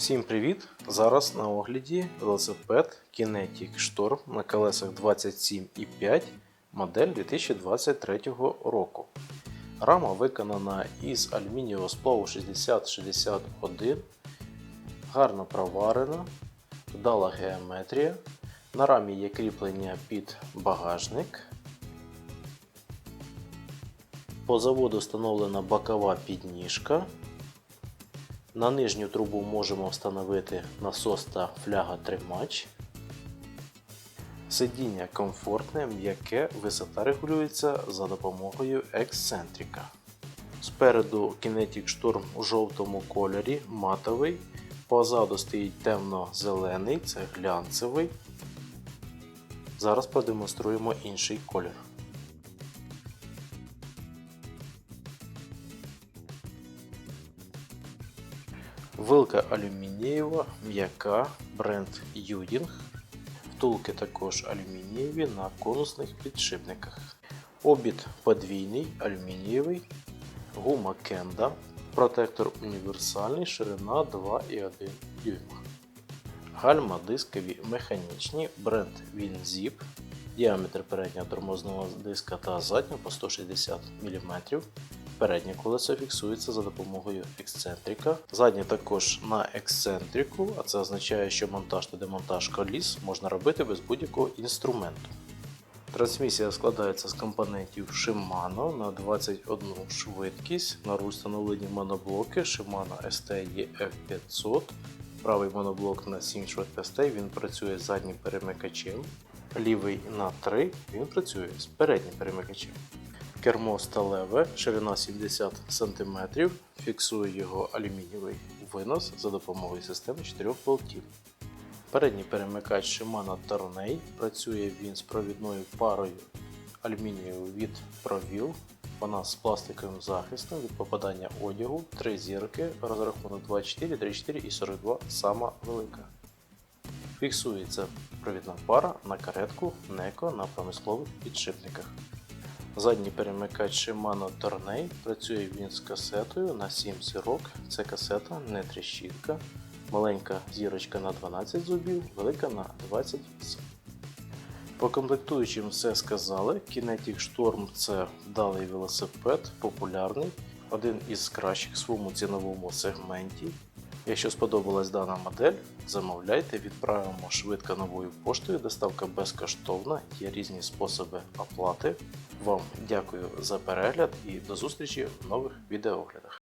Всім привіт! Зараз на огляді велосипед Kinetic Storm на колесах 27,5 модель 2023 року. Рама виконана із алюмінієвого сплаву 6061, гарно проварена, вдала геометрія. На рамі є кріплення під багажник. По заводу встановлена бокова підніжка. На нижню трубу можемо встановити насос та фляга-тримач. Сидіння комфортне, м'яке, висота регулюється за допомогою ексцентрика. Спереду Storm у жовтому кольорі, матовий. Позаду стоїть темно-зелений, це глянцевий. Зараз продемонструємо інший колір. Вилка алюмінієва, м'яка, бренд Юдінг. Втулки також алюмінієві на конусних підшипниках. Обід подвійний, алюмінієвий, гума Кенда, протектор універсальний, ширина 2,1 дюйма. Гальма дискові механічні, бренд WinZip, діаметр переднього тормозного диска та заднього по 160 мм. Переднє колесо фіксується за допомогою ексцентрика. Заднє також на ексцентрику, а це означає, що монтаж та демонтаж коліс можна робити без будь-якого інструменту. Трансмісія складається з компонентів Shimano на 21 швидкість. На руль встановлені моноблоки Shimano ST EF500. Правий моноблок на 7 швидкостей, він працює з заднім перемикачем. Лівий на 3 він працює з переднім перемикачем. Кермо сталеве, ширина 70 см, фіксує його алюмінієвий винос за допомогою системи 4 болтів. Передній перемикач Shimano Tourney, працює він з провідною парою алюмінієву від ProView. Вона з пластиковим захистом від попадання одягу, 3 зірки, розрахунок 24, 34 і 42 сама велика. Фіксується провідна пара на каретку Неко на промислових підшипниках. Задній перемикач Shimano Tourney працює він з касетою на 7 зірок. Це касета не тріщітка. Маленька зірочка на 12 зубів, велика на 28. По комплектуючим все сказали. Kinetic Storm це вдалий велосипед, популярний, один із кращих в своєму ціновому сегменті. Якщо сподобалась дана модель, замовляйте, відправимо швидко новою поштою. Доставка безкоштовна, є різні способи оплати. Вам дякую за перегляд і до зустрічі в нових відеооглядах.